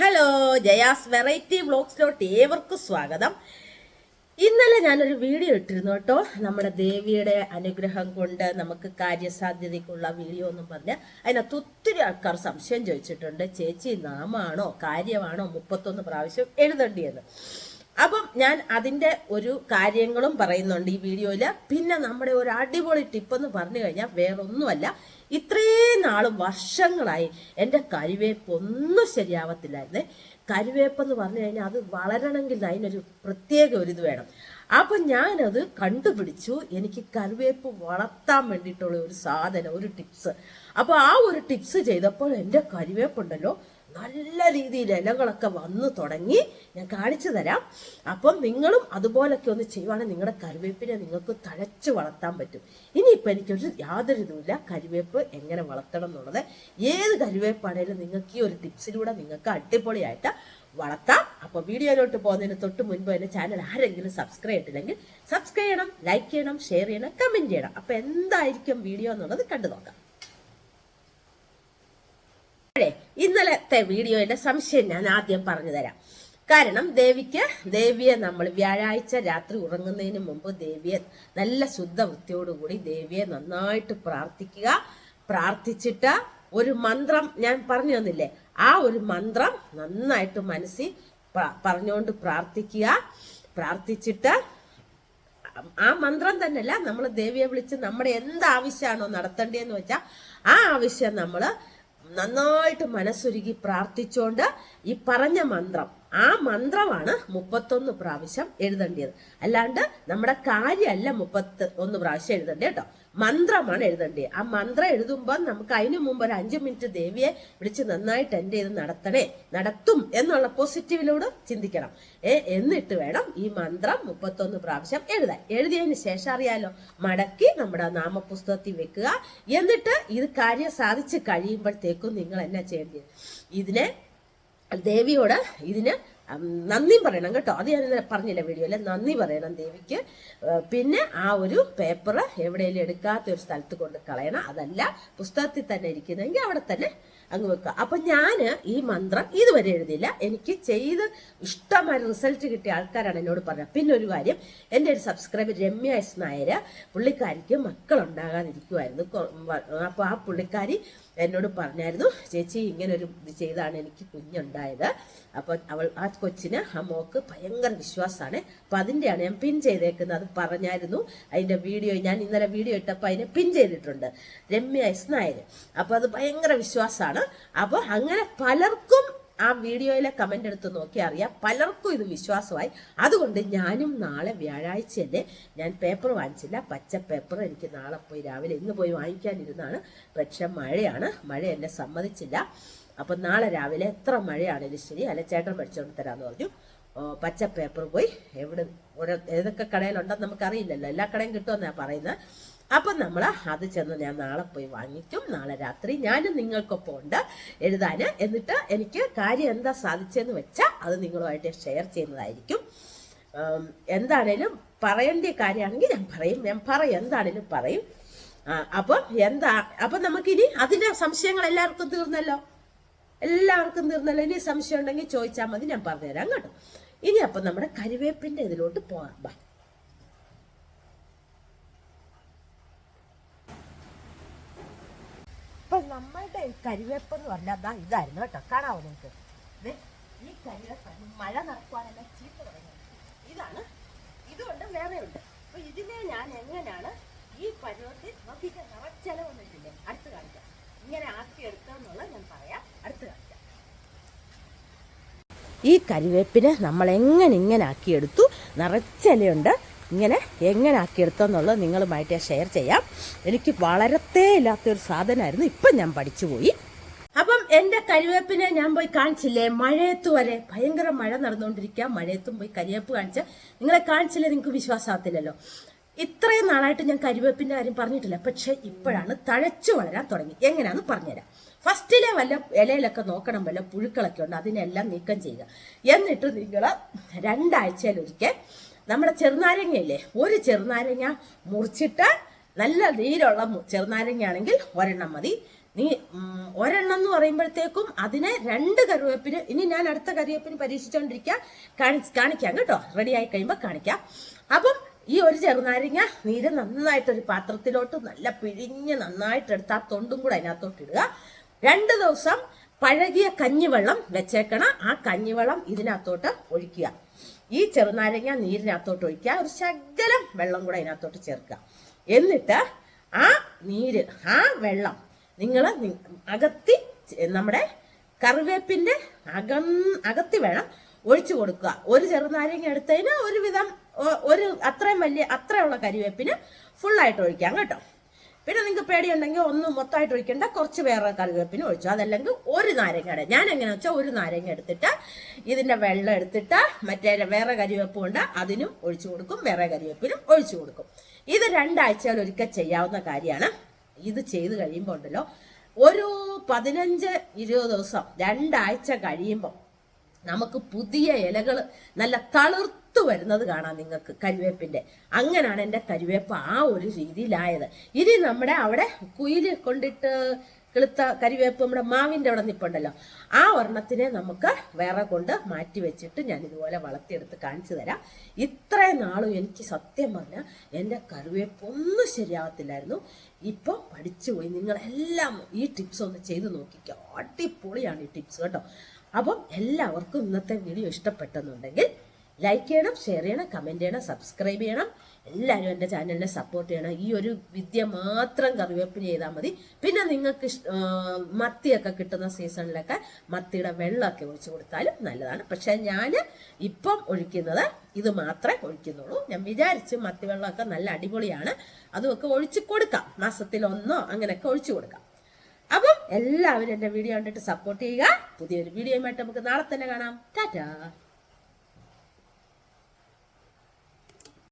Hello Jaya's variety വ്ളോഗ്സിലോട്ട് ഏവർക്കും സ്വാഗതം. ഇന്നലെ ഞാനൊരു വീഡിയോ ഇട്ടിരുന്നു കേട്ടോ. നമ്മുടെ ദേവിയുടെ അനുഗ്രഹം കൊണ്ട് നമുക്ക് കാര്യസാധ്യതയ്ക്കുള്ള വീഡിയോ എന്നും പറഞ്ഞ് അതിനകത്ത് ഒത്തിരി ആൾക്കാർ സംശയം ചോദിച്ചിട്ടുണ്ട്. ചേച്ചി നാമാണോ കാര്യമാണോ മുപ്പത്തൊന്ന് പ്രാവശ്യം എഴുതേണ്ടിയെന്ന് അപ്പം ഞാൻ അതിന്റെ ഒരു കാര്യങ്ങളും പറയുന്നുണ്ട് ഈ വീഡിയോയിൽ പിന്നെ നമ്മുടെ ഒരു അടിപൊളി ടിപ്പ് എന്ന് പറഞ്ഞു കഴിഞ്ഞാൽ വേറൊന്നുമല്ല. ഇത്രയും നാളും വർഷങ്ങളായി എന്റെ കരിവേപ്പ് ഒന്നും ശരിയാവത്തില്ലായിരുന്നേ. കരിവേപ്പ് എന്ന് പറഞ്ഞു കഴിഞ്ഞാൽ അത് വളരണമെങ്കിൽ അതിനൊരു പ്രത്യേക ഒരു ഇത് വേണം. അപ്പം ഞാനത് കണ്ടുപിടിച്ചു. എനിക്ക് കറിവേപ്പ് വളർത്താൻ വേണ്ടിയിട്ടുള്ള ഒരു സാധനം ഒരു ടിപ്സ്. അപ്പോൾ ആ ഒരു ടിപ്സ് ചെയ്തപ്പോൾ എന്റെ കരിവേപ്പുണ്ടല്ലോ നല്ല രീതിയിൽ ഇലകളൊക്കെ വന്നു തുടങ്ങി ഞാൻ കാണിച്ചു തരാം. അപ്പം നിങ്ങളും അതുപോലൊക്കെ ഒന്ന് ചെയ്യുവാണെങ്കിൽ നിങ്ങളുടെ കറിവേപ്പിനെ നിങ്ങൾക്ക് തഴച്ച് വളർത്താൻ പറ്റും. ഇനിയിപ്പോൾ എനിക്കൊരു യാതൊരു ഇതുമില്ല. കറിവേപ്പ് എങ്ങനെ വളർത്തണം എന്നുള്ളത് ഏത് കറിവേപ്പാണേലും നിങ്ങൾക്ക് ഈ ഒരു ടിപ്സിലൂടെ നിങ്ങൾക്ക് അടിപൊളിയായിട്ട് വളർത്താം. അപ്പോൾ വീഡിയോയിലോട്ട് പോകുന്നതിന് തൊട്ട് മുൻപ് എന്റെ ചാനൽ ആരെങ്കിലും സബ്സ്ക്രൈബ് ചെയ്തില്ലെങ്കിൽ സബ്സ്ക്രൈബ് ചെയ്യണം ലൈക്ക് ചെയ്യണം ഷെയർ ചെയ്യണം കമന്റ് ചെയ്യണം. അപ്പോൾ എന്തായിരിക്കും വീഡിയോ എന്നുള്ളത് കണ്ടു നോക്കാം. ഇന്നലത്തെ വീഡിയോയുടെ സംശയം ഞാൻ ആദ്യം പറഞ്ഞു തരാം. കാരണം ദേവിക്ക് ദേവിയെ നമ്മൾ വ്യാഴാഴ്ച രാത്രി ഉറങ്ങുന്നതിന് മുമ്പ് ദേവിയെ നല്ല ശുദ്ധ വൃത്തിയോടുകൂടി ദേവിയെ നന്നായിട്ട് പ്രാർത്ഥിക്കുക. പ്രാർത്ഥിച്ചിട്ട് ഒരു മന്ത്രം ഞാൻ പറഞ്ഞു തന്നില്ലേ? ആ ഒരു മന്ത്രം നന്നായിട്ട് മനസ്സിൽ പറഞ്ഞുകൊണ്ട് പ്രാർത്ഥിക്കുക. പ്രാർത്ഥിച്ചിട്ട് ആ മന്ത്രം തന്നെയല്ല നമ്മൾ ദേവിയെ വിളിച്ച് നമ്മുടെ എന്ത് ആവശ്യമാണോ നടത്തേണ്ടതെന്ന് വെച്ചാൽ ആ ആവശ്യം നമ്മൾ നന്നായിട്ട് മനസ്സൊരുക്കി പ്രാർത്ഥിച്ചുകൊണ്ട് ഈ പറഞ്ഞ മന്ത്രം ആ മന്ത്രമാണ് മുപ്പത്തൊന്ന് പ്രാവശ്യം എഴുതേണ്ടത് അല്ലാണ്ട് നമ്മുടെ കാര്യമല്ല മുപ്പത്തി ഒന്ന് പ്രാവശ്യം എഴുതേണ്ടത് കേട്ടോ. മന്ത്രമാണ് എഴുതേണ്ടത്. ആ മന്ത്രം എഴുതുമ്പോൾ നമുക്ക് അതിനു മുമ്പ് ഒരു അഞ്ചു മിനിറ്റ് ദേവിയെ വിളിച്ച് നന്നായിട്ട് എന്റെ ഇത് നടത്തണേ നടത്തും എന്നുള്ള പോസിറ്റീവിലൂടെ ചിന്തിക്കണം. ഏ എന്നിട്ട് വേണം ഈ മന്ത്രം മുപ്പത്തൊന്ന് പ്രാവശ്യം എഴുതാൻ. എഴുതിയതിന് ശേഷം അറിയാലോ മടക്കി നമ്മുടെ നാമപുസ്തകത്തിൽ വെക്കുക. എന്നിട്ട് ഇത് കാര്യം സാധിച്ച് കഴിയുമ്പോഴത്തേക്കും നിങ്ങൾ എന്നാ ചെയ്യേണ്ടത്? ഇതിനെ ദേവിയോട് ഇതിന് നന്ദിയും പറയണം കേട്ടോ. അത് ഞാൻ ഇന്നലെ പറഞ്ഞില്ല വീഡിയോയിൽ? നന്ദി പറയണം ദേവിക്ക്. പിന്നെ ആ ഒരു പേപ്പർ എവിടെയെങ്കിലും എടുക്കാത്ത ഒരു സ്ഥലത്ത് കൊണ്ട് കളയണം. അതല്ല പുസ്തകത്തിൽ തന്നെ ഇരിക്കുന്നെങ്കിൽ അവിടെ തന്നെ അങ്ങ് വെക്കുക. അപ്പൊ ഞാൻ ഈ മന്ത്രം ഇതുവരെ എഴുതിയില്ല. എനിക്ക് ചെയ്ത് ഇഷ്ടമായ റിസൾട്ട് കിട്ടിയ ആൾക്കാരാണ് എന്നോട് പറഞ്ഞത്. പിന്നെ ഒരു കാര്യം എന്റെ ഒരു സബ്സ്ക്രൈബർ രമ്യ എസ് നായർ പുള്ളിക്കാരിക്ക് മക്കളുണ്ടാകാതിരിക്കുമായിരുന്നു അപ്പോൾ ആ പുള്ളിക്കാരി എന്നോട് പറഞ്ഞായിരുന്നു ചേച്ചി ഇങ്ങനെ ഒരു ഇത് ചെയ്താണ് എനിക്ക് കുഞ്ഞുണ്ടായത്. അപ്പോൾ അവൾ ആ കൊച്ചിന് ആ മോക്ക് ഭയങ്കര വിശ്വാസമാണ് അപ്പം അതിന്റെയാണ് ഞാൻ പിൻ ചെയ്തേക്കുന്നത്. അത് പറഞ്ഞായിരുന്നു. അതിന്റെ വീഡിയോ ഞാൻ ഇന്നലെ വീഡിയോ ഇട്ടപ്പോൾ അതിനെ പിൻ ചെയ്തിട്ടുണ്ട്. രമ്യ എസ് നായർ അപ്പോൾ അത് ഭയങ്കര വിശ്വാസമാണ് അപ്പോൾ അങ്ങനെ പലർക്കും ആ വീഡിയോയിലെ കമന്റ് എടുത്ത് നോക്കി അറിയാം. പലർക്കും ഇത് വിശ്വാസമായി. അതുകൊണ്ട് ഞാനും നാളെ വ്യാഴാഴ്ച തന്നെ ഞാൻ പേപ്പർ വാങ്ങിച്ചില്ല. പച്ച പേപ്പർ എനിക്ക് നാളെ പോയി രാവിലെ ഇന്ന് പോയി വാങ്ങിക്കാനിരുന്നാണ്. പക്ഷെ മഴയാണ്. മഴ എന്നെ സമ്മതിച്ചില്ല. അപ്പം നാളെ രാവിലെ എത്ര മഴയാണെങ്കിലും ശരി അല്ല ചേട്ടൻ മേടിച്ചോണ്ട് തരാന്ന് പറഞ്ഞു. പച്ച പേപ്പർ പോയി. എവിടെ ഏതൊക്കെ കടയിലുണ്ടെന്ന് നമുക്കറിയില്ലല്ലോ. എല്ലാ കടയും കിട്ടുമെന്നാണ് പറയുന്നത്. അപ്പം നമ്മൾ അത് ചെന്ന് ഞാൻ നാളെ പോയി വാങ്ങിക്കും. നാളെ രാത്രി ഞാനും നിങ്ങൾക്കൊപ്പം ഉണ്ട് എഴുതാൻ എന്നിട്ട് എനിക്ക് കാര്യം എന്താ സാധിച്ചതെന്ന് വെച്ചാൽ അത് നിങ്ങളുമായിട്ട് ഷെയർ ചെയ്യുന്നതായിരിക്കും. എന്താണേലും പറയേണ്ട കാര്യമാണെങ്കിൽ ഞാൻ പറയും. ഞാൻ പറയും എന്താണേലും പറയും. അപ്പം എന്താ അപ്പം നമുക്കിനി അതിന്റെ സംശയങ്ങൾ എല്ലാവർക്കും തീർന്നല്ലോ. എല്ലാവർക്കും തീർന്നല്ലോ. ഇനി സംശയം ഉണ്ടെങ്കിൽ ചോദിച്ചാൽ മതി. ഞാൻ പറഞ്ഞുതരാം കേട്ടോ. ഇനി അപ്പം നമ്മുടെ കരുവേപ്പിന്റെ ഇതിലോട്ട് പോകാം ബാ. ഇപ്പം നമ്മളുടെ കരുവേപ്പ് എന്ന് പറഞ്ഞാൽ അതാ ഇതായിരുന്നു കേട്ടോ. കാണാവോ നിങ്ങൾക്ക്? ഈ കരുവേപ്പ് മഴ നടക്കുവാനല്ല ചീത്ത തുടങ്ങി ഇതാണ്. ഇതുകൊണ്ട് വേറെ ഉണ്ട് അപ്പൊ ഇതിനെ ഞാൻ എങ്ങനെയാണ് ഈ പരുവത്തിൽ നോക്കിയിട്ട് ഇല്ലേ അടുത്ത് കാണിക്കാം. ഇങ്ങനെ ആക്കി പറയാം അടുത്ത് കാണിക്കാം ഈ കരിവേപ്പിനെ നമ്മൾ എങ്ങനെ ഇങ്ങനെ ആക്കിയെടുത്തു നിറച്ചിലയുണ്ട്. ഇങ്ങനെ എങ്ങനെ ആക്കിയെടുത്തെന്നുള്ളത് നിങ്ങളുമായിട്ട് ഷെയർ ചെയ്യാം. എനിക്ക് വളരത്തേ ഇല്ലാത്തൊരു സാധനമായിരുന്നു. ഇപ്പം ഞാൻ പഠിച്ചു പോയി അപ്പം എന്റെ കരിവേപ്പിനെ ഞാൻ പോയി കാണിച്ചില്ലേ? മഴയത്ത് വരെ ഭയങ്കര മഴ നടന്നുകൊണ്ടിരിക്കുക. മഴയത്തും പോയി കരിവേപ്പ് കാണിച്ചാൽ നിങ്ങളെ കാണിച്ചില്ലേ? നിങ്ങൾക്ക് വിശ്വാസമാകത്തില്ലല്ലോ ഇത്രയും നാളായിട്ട് ഞാൻ കരിവേപ്പിന്റെ കാര്യം പറഞ്ഞിട്ടില്ല. പക്ഷെ ഇപ്പോഴാണ് തഴച്ചു വളരാൻ തുടങ്ങി. എങ്ങനെയാന്ന് പറഞ്ഞുതരാം. ഫസ്റ്റിലെ വല്ല ഇലയിലൊക്കെ നോക്കണം വല്ല പുഴുക്കളൊക്കെ ഉണ്ട് അതിനെല്ലാം നീക്കം ചെയ്യുക. എന്നിട്ട് നിങ്ങൾ രണ്ടാഴ്ചയിലൊരിക്കൽ നമ്മുടെ ചെറുനാരങ്ങയില്ലേ ഒരു ചെറുനാരങ്ങ മുറിച്ചിട്ട് നല്ല നീരുള്ള ചെറുനാരങ്ങയാണെങ്കിൽ ഒരെണ്ണം മതി. നീ ഒരെണ്ണം എന്ന് പറയുമ്പോഴത്തേക്കും അതിനെ രണ്ട് കറിവേപ്പിന് ഇനി ഞാൻ അടുത്ത കറിവേപ്പിന് പരീക്ഷിച്ചുകൊണ്ടിരിക്കുക കാണി കാണിക്കാം കേട്ടോ. റെഡി ആയി കഴിയുമ്പോൾ കാണിക്കാം. അപ്പം ഈ ഒരു ചെറുനാരങ്ങ നീര് നന്നായിട്ട് ഒരു പാത്രത്തിലോട്ട് നല്ല പിഴിഞ്ഞ് നന്നായിട്ട് എടുത്ത് ആ തൊണ്ടും കൂടെ അതിനകത്തോട്ട് ഇടുക. രണ്ട് ദിവസം പഴകിയ കഞ്ഞിവെള്ളം വെച്ചേക്കണം ആ കഞ്ഞിവെള്ളം ഇതിനകത്തോട്ട് ഒഴിക്കുക. ഈ ചെറുനാരങ്ങ നീരിനകത്തോട്ട് ഒഴിക്കുക. ഒരു ശകലം വെള്ളം കൂടെ അതിനകത്തോട്ട് ചേർക്കുക. എന്നിട്ട് ആ നീര് ആ വെള്ളം നിങ്ങൾ അകത്തി നമ്മുടെ കറിവേപ്പിന്റെ അകം അകത്തി വേണം ഒഴിച്ചു കൊടുക്കുക. ഒരു ചെറുനാരങ്ങ എടുത്തതിന് ഒരുവിധം ഒരു അത്രയും വലിയ അത്രയുള്ള കരിവേപ്പിന് ഫുള്ളായിട്ട് ഒഴിക്കാം കേട്ടോ. പിന്നെ നിങ്ങൾക്ക് പേടിയുണ്ടെങ്കിൽ ഒന്ന് മൊത്തമായിട്ട് ഒഴിക്കേണ്ട. കുറച്ച് വേറെ കറിവേപ്പിന് ഒഴിച്ചു. അതല്ലെങ്കിൽ ഒരു നാരങ്ങയുടെ ഞാൻ എങ്ങനെ വെച്ചാൽ ഒരു നാരങ്ങ എടുത്തിട്ട് ഇതിന്റെ വെള്ളം എടുത്തിട്ട് മറ്റേ വേറെ കരിവേപ്പ് കൊണ്ട് അതിനും ഒഴിച്ചു കൊടുക്കും. വേറെ കരിവേപ്പിനും ഒഴിച്ചു കൊടുക്കും. ഇത് രണ്ടാഴ്ചയിൽ ഒരിക്കൽ ചെയ്യാവുന്ന കാര്യമാണ്. ഇത് ചെയ്ത് കഴിയുമ്പോൾ ഉണ്ടല്ലോ ഒരു പതിനഞ്ച് ഇരുപത് ദിവസം രണ്ടാഴ്ച കഴിയുമ്പോൾ നമുക്ക് പുതിയ ഇലകൾ നല്ല തളിർത്തു വരുന്നത് കാണാം നിങ്ങൾക്ക് കരിവേപ്പിന്റെ അങ്ങനെയാണ് എന്റെ കരുവേപ്പ് ആ ഒരു രീതിയിലായത്. ഇനി നമ്മുടെ അവിടെ കുയിൽ കൊണ്ടിട്ട് കിളുത്ത കരിവേപ്പ് നമ്മുടെ മാവിന്റെ അവിടെ നിപ്പുണ്ടല്ലോ. ആ ഒരെണ്ണത്തിനെ നമുക്ക് വേറെ കൊണ്ട് മാറ്റി വെച്ചിട്ട് ഞാൻ ഇതുപോലെ വളർത്തിയെടുത്ത് കാണിച്ചു തരാം. ഇത്രയും നാളും എനിക്ക് സത്യം പറഞ്ഞാൽ എന്റെ കറിവേപ്പ് ഒന്നും ശരിയാവത്തില്ലായിരുന്നു. ഇപ്പം പഠിച്ചുപോയി നിങ്ങളെല്ലാം ഈ ടിപ്സ് ഒന്ന് ചെയ്ത് നോക്കിക്കോ. അടിപൊളിയാണ് ഈ ടിപ്സ് കേട്ടോ. അപ്പം എല്ലാവർക്കും ഇന്നത്തെ വീഡിയോ ഇഷ്ടപ്പെട്ടെന്നുണ്ടെങ്കിൽ ലൈക്ക് ചെയ്യണം ഷെയർ ചെയ്യണം കമന്റ് ചെയ്യണം സബ്സ്ക്രൈബ് ചെയ്യണം. എല്ലാവരും എന്റെ ചാനലിനെ സപ്പോർട്ട് ചെയ്യണം. ഈ ഒരു വിദ്യ മാത്രം കറിവേപ്പിന് ചെയ്താൽ മതി. പിന്നെ നിങ്ങൾക്ക് മത്തിയൊക്കെ കിട്ടുന്ന സീസണിലൊക്കെ മത്തിയുടെ വെള്ളമൊക്കെ ഒഴിച്ചു കൊടുത്താലും നല്ലതാണ്. പക്ഷെ ഞാൻ ഇപ്പം ഒഴിക്കുന്നത് ഇത് മാത്രമേ ഒഴിക്കുന്നുള്ളൂ. ഞാൻ വിചാരിച്ച് മത്തി വെള്ളമൊക്കെ നല്ല അടിപൊളിയാണ്. അതുമൊക്കെ ഒഴിച്ചു കൊടുക്കാം. മാസത്തിൽ ഒന്നോ അങ്ങനെയൊക്കെ ഒഴിച്ചു കൊടുക്കാം. അപ്പം എല്ലാവരും എന്റെ വീഡിയോ കണ്ടിട്ട് സപ്പോർട്ട് ചെയ്യുക. പുതിയൊരു വീഡിയോയുമായിട്ട് നമുക്ക് നാളെ തന്നെ കാണാം. ടാറ്റാ.